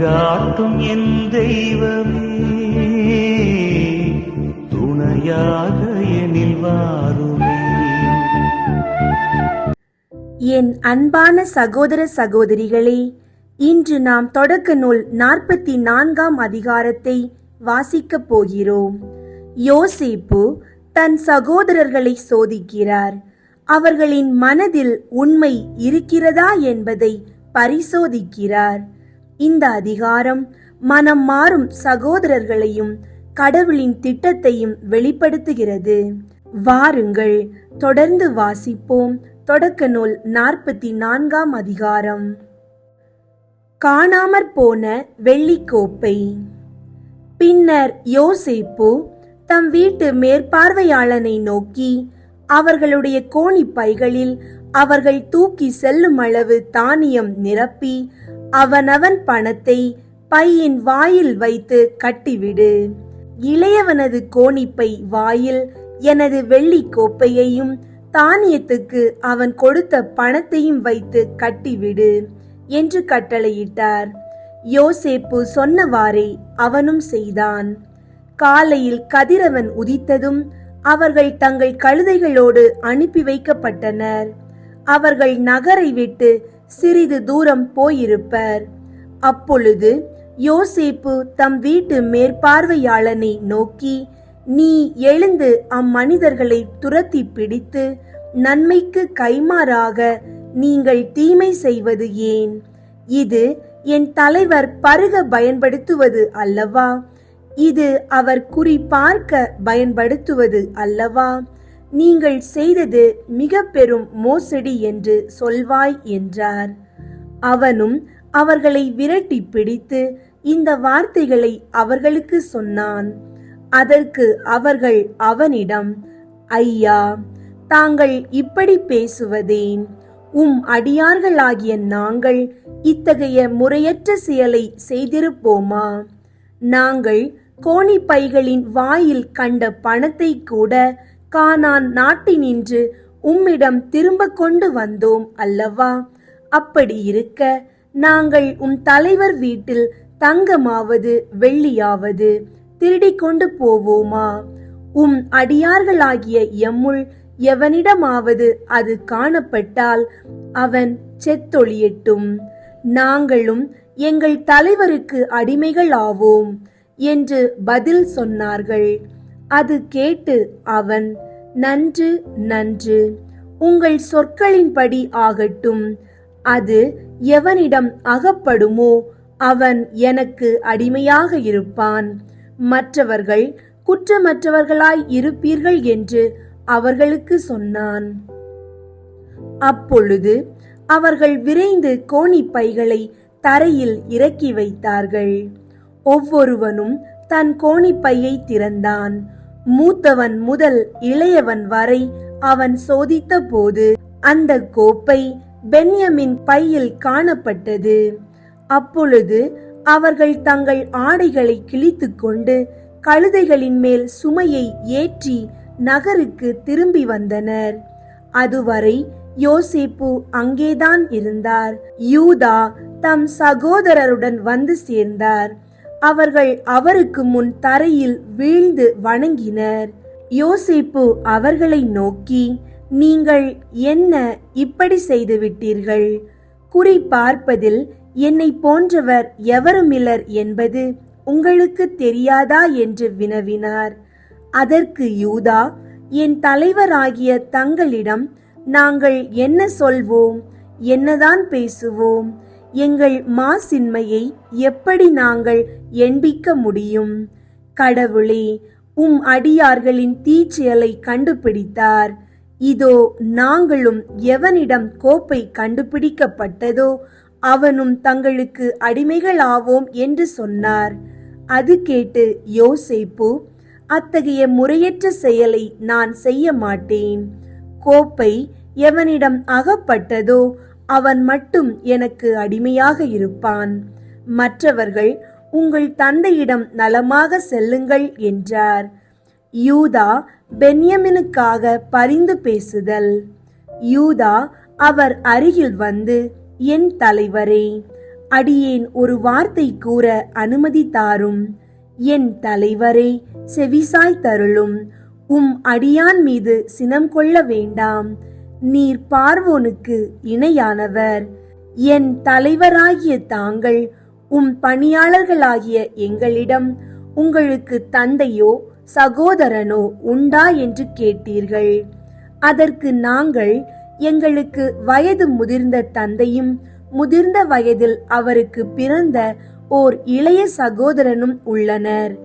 வழிகாட்டும் என் தெய்வமே துணையாக எனில் வாருமே. என் அன்பான சகோதர சகோதரிகளே இன்று நாம் தொடக்க நூல் நாற்பத்தி நான்காம் அதிகாரத்தை வாசிக்கப் போகிறோம். யோசிப்பு தன் சகோதரர்களை சோதிக்கிறார். அவர்களின் மனதில் உண்மை இருக்கிறதா என்பதை பரிசோதிக்கிறார். இந்த அதிகாரம் மனம் மாறும் சகோதரர்களையும் கடவுளின் திட்டத்தையும் வெளிப்படுத்துகிறது. வாருங்கள் தொடர்ந்து வாசிப்போம். தொடக்க நூல் நாற்பத்தி நான்காம் அதிகாரம். காணாமற் போன வெள்ளிக்கோப்பை. பின்னர் யோசேப்பு தம் வீட்டு மேற்பார்வையாளனை நோக்கி அவர்களுடைய கோணிப் பைகளில் அவர்கள் தூக்கி செல்லும் அளவு தானியம் நிரப்பி அவனவன் பணத்தை பையின் வாயில் வைத்து கட்டிவிடு. இளையவனது கோணிப்பை வாயில் எனது வெள்ளிக் கோப்பையையும் தானியத்துக்கு அவன் கொடுத்த பணத்தையும் வைத்து கட்டிவிடு என்று கட்டளையிட்டார். யோசேப்பு சொன்னவாறே அவனும் செய்தான். காலையில் கதிரவன் உதித்ததும் அவர்கள் தங்கள் கழுதைகளோடு அனுப்பி வைக்கப்பட்டனர். அவர்கள் நகரை விட்டு சிறிது தூரம் போயிருப்பர். அப்பொழுது யோசேப்பு தம் வீட்டு மேற்பார்வையாளனை நோக்கி நீ எழுந்து அம்மனிதர்களை துரத்தி பிடித்து நன்மைக்கு கைமாறாக நீங்கள் தீமை செய்வது ஏன்? இது என் தலைவர் பருக பயன்படுத்துவது அல்லவா? இது அவர் குறி பார்க்க பயன்படுத்துவது அல்லவா? நீங்கள் செய்தது மிக பெரும் மோசடி என்று சொல்வாய் என்றார். அவனும் அவர்களை விரட்டி பிடித்து இந்த வார்த்தைகளை அவர்களுக்கு சொன்னான். அதற்கு அவர்கள் அவனிடம் ஐயா தாங்கள் இப்படி பேசுவதேன். உம் அடியார்களாகிய நாங்கள் இத்தகைய முறையற்ற செயலை செய்திருப்போமா? நாங்கள் கோணிப்பைகளின் வாயில் கண்ட பணத்தை கூட கானான் நாட்டினின்று உம்மிடம் திரும்ப கொண்டு வந்தோம் அல்லவா? அப்படி இருக்க நாங்கள் உம் தலைவர் வீட்டில் தங்கமாவது வெள்ளியாவது திருடிக்கொண்டு போவோமா? உம் அடியார்களாகிய எம்முள் எவனிடமாவது அது காணப்பட்டால் அவன் செத்தொழியட்டும். நாங்களும் எங்கள் தலைவருக்கு அடிமைகள் ஆவோம் என்று பதில் சொன்னார்கள். அது கேட்டு அவன் நன்று நன்று உங்கள் சொற்களின்படி ஆகட்டும். அது எவனிடம் அகப்படுமோ அவன் எனக்கு அடிமையாக இருப்பான். மற்றவர்கள் குற்றமற்றவர்களாய் இருப்பீர்கள் என்று அவர்களுக்கு சொன்னான். அப்பொழுது அவர்கள் விரைந்து கோணிப்பைகளை தரையில் இறக்கி வைத்தார்கள். ஒவ்வொருவனும் தன் கோணிப்பையை திறந்தான். மூத்தவன் முதல் இளையவன் வரை அவன் சோதித்த போது அந்த கோப்பை பென்யமின் பையில் காணப்பட்டது. அப்பொழுது அவர்கள் தங்கள் ஆடைகளை கிழித்துக்கொண்டு கழுதைகளின் மேல் சுமையை ஏற்றி நகருக்கு திரும்பி வந்தனர். அதுவரை யோசிப்பு அங்கேதான் இருந்தார். யூதா தம் சகோதரருடன் வந்து சேர்ந்தார். அவர்கள் அவருக்கு முன் தரையில் வீழ்ந்து வணங்கினர். யோசிப்பு அவர்களை நோக்கி நீங்கள் என்ன இப்படி செய்துவிட்டீர்கள்? குறி பார்ப்பதில் என்னை போன்றவர் எவருமில்லர் என்பது உங்களுக்கு தெரியாதா? என்று வினவினார். அதற்கு யூதா என் தலைவராகிய தங்களிடம் நாங்கள் என்ன சொல்வோம்? என்னதான் பேசுவோம்? எங்கள் மாசின்மையை எப்படி நாங்கள் எண்பிக்க முடியும்? கடவுளே உம் அடியார்களின் தீச்செயலை கண்டுபிடித்தார். இதோ நாங்களும் எவனிடம் கோப்பை கண்டுபிடிக்கப்பட்டதோ அவனும் தங்களுக்கு அடிமைகளாவோம் என்று சொன்னார். அது கேட்டு யோசேப்பு அத்தகைய முறையற்ற செயலை நான் செய்ய மாட்டேன். கோப்பை எவனிடம் அகப்பட்டதோ அவன் மட்டும் எனக்கு அடிமையாக இருப்பான். மற்றவர்கள் உங்கள் தந்தையிடம் நலமாக செல்லுங்கள் என்றார். யூதா பென்யமினுக்காக பரிந்து பேசுதல். யூதா அவர் அருகில் வந்து என் தலைவரே அடியேன் ஒரு வார்த்தை கூற அனுமதி தாரும். என் தலைவரே செவிசாய் தருளும். உம் அடியான் மீது சினம் கொள்ள வேண்டாம். நீர் பார்வோனுக்கு இணையானவர். என் தலைவராகிய தாங்கள் உம் பணியாளர்களாகிய எங்களிடம் உங்களுக்கு தந்தையோ சகோதரனோ உண்டா என்று கேட்டீர்கள். அதற்கு நாங்கள் எங்களுக்கு வயது முதிர்ந்த தந்தையும் முதிர்ந்த வயதில் அவருக்கு பிறந்த ஓர் இளைய சகோதரனும் உள்ளனர்.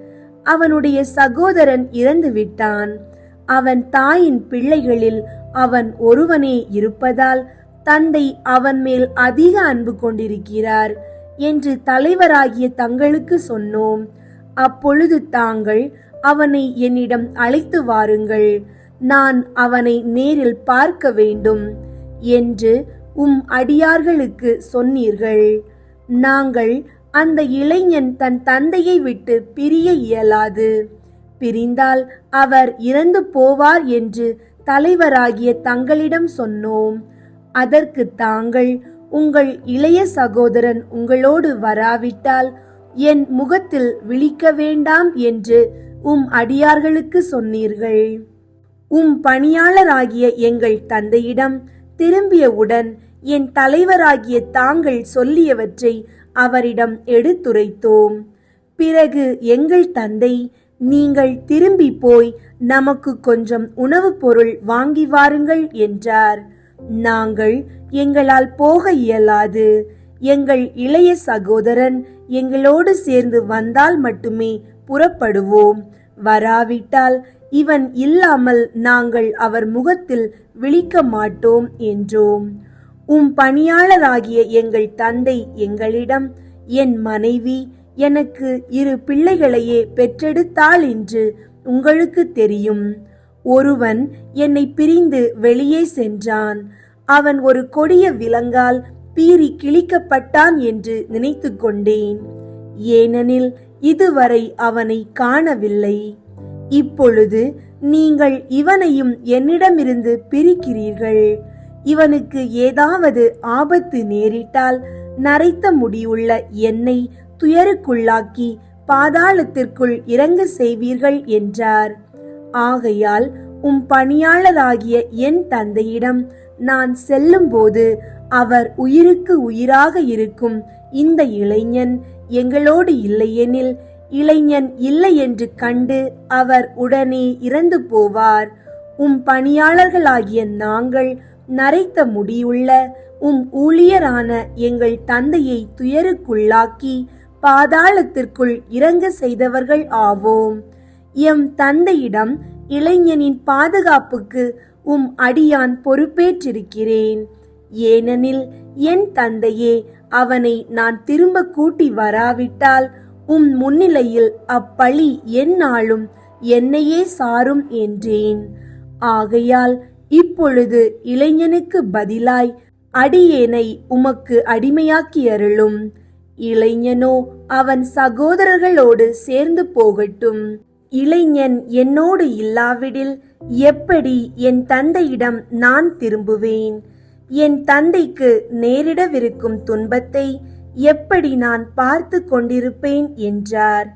அவனுடைய சகோதரன் இறந்து விட்டான் அவன் தாயின் பிள்ளைகளில் அவன் ஒருவனே இருப்பதால் தந்தை அவன் மேல் அதிக அன்பு கொண்டிருக்கிறார் என்று தலைவராகிய தங்களுக்கு சொன்னோம். அப்பொழுது தாங்கள் அவனை என்னிடம் அழைத்து வாருங்கள். நான் அவனை நேரில் பார்க்க வேண்டும் என்று உம் அடியார்களுக்கு சொன்னீர்கள். நாங்கள் அந்த இளைஞன் தன் தந்தையை விட்டு பிரிய இயலாது. பிரிந்தால் அவர் இறந்து போவார் என்று தலைவராகிய தங்களிடம் சொன்னோம். அதற்கு தாங்கள் உங்கள் இளைய சகோதரன் உங்களோடு வராவிட்டால் என் முகத்தில் விழிக்க வேண்டாம் என்று உம் அடியார்களுக்கு சொன்னீர்கள். உம் பணியாளராகிய எங்கள் தந்தையிடம் திரும்பியவுடன் என் தலைவராகிய தாங்கள் சொல்லியவற்றை அவரிடம் எடுத்துரைத்தோம். பிறகு எங்கள் தந்தை நீங்கள் திரும்பி போய் நமக்கு கொஞ்சம் உணவுப் பொருள் வாங்கி வாருங்கள் என்றார். நாங்கள் எங்களால் போக இயலாது. எங்கள் இளைய சகோதரன் எங்களோடு சேர்ந்து வந்தால் மட்டுமே புறப்படுவோம். வராவிட்டால் இவன் இல்லாமல் நாங்கள் அவர் முகத்தில் விழிக்க மாட்டோம் என்றோம். உம் பணியாளராகிய எங்கள் தந்தை எங்களிடம் என் மனைவி எனக்கு இரு பிள்ளைகளையே பெற்றெடுத்தாள் என்று உங்களுக்கு தெரியும். ஒருவன் என்னை பிரிந்து வெளியே சென்றான். அவன் ஒரு கொடிய விலங்கால் பீறி கிழிக்கப்பட்டான் என்று நினைத்து கொண்டேன். ஏனெனில் இதுவரை அவனை காணவில்லை. இப்பொழுது நீங்கள் இவனையும் என்னிடமிருந்து பிரிக்கிறீர்கள். இவனுக்கு ஏதாவது ஆபத்து நேரிட்டால் நரைத்த முடியுள்ள என்னை துயருக்குள்ளாக்கி பாதாளத்திற்குள் இறங்க செய்வீர்கள் என்றார். ஆகையால் உம் பணியாளராகிய என் தந்தையிடம் நான் செல்லும்போது அவர் உயிருக்கு உயிராக இருக்கும் இந்த இளைஞன் எங்களோடு இல்லையெனில் இளைஞன் இல்லை என்று கண்டு அவர் உடனே இறந்து போவார். உம் பணியாளர்களாகிய நாங்கள் நரைத்த முடியுள்ள உம் ஊழியரான எங்கள் தந்தையை துயருக்குள்ளாக்கி பாதாளத்திற்குள் இறங்க செய்தவர்கள் ஆவோம். எம் தந்தையிடம் இளைஞனின் பாதுகாப்புக்கு உம் அடியான் பொறுப்பேற்றிருக்கிறேன். ஏனெனில் என் தந்தையே அவனை நான் திரும்ப கூட்டி வராவிட்டால் உம் முன்னிலையில் அப்பழி எந்நாளும் என்னையே சாரும் என்றேன். ஆகையால் இப்பொழுது இளைஞனுக்கு பதிலாய் அடியேனை உமக்கு அடிமையாக்கி அருளும். இளைஞனோ அவன் சகோதரர்களோடு சேர்ந்து போகட்டும். இளைஞன் என்னோடு இல்லாவிடில் எப்படி என் தந்தையிடம் நான் திரும்புவேன்? என் தந்தைக்கு நேரிடவிருக்கும் துன்பத்தை எப்படி நான் பார்த்து கொண்டிருப்பேன் என்றார்.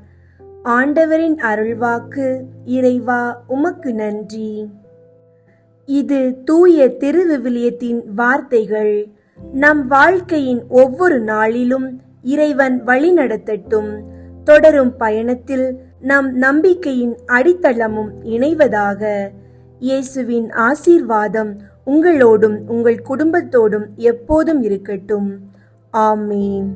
ஆண்டவரின் அருள்வாக்கு இறைவா உமக்கு நன்றி. இது தூய திருவிவிலியத்தின் வார்த்தைகள். நம் வாழ்க்கையின் ஒவ்வொரு நாளிலும் இறைவன் வழிநடத்தட்டும். தொடரும் பயணத்தில் நம் நம்பிக்கையின் அடித்தளமும் இணைவதாக. இயேசுவின் ஆசீர்வாதம் உங்களோடும் உங்கள் குடும்பத்தோடும் எப்போதும் இருக்கட்டும். ஆமீன்.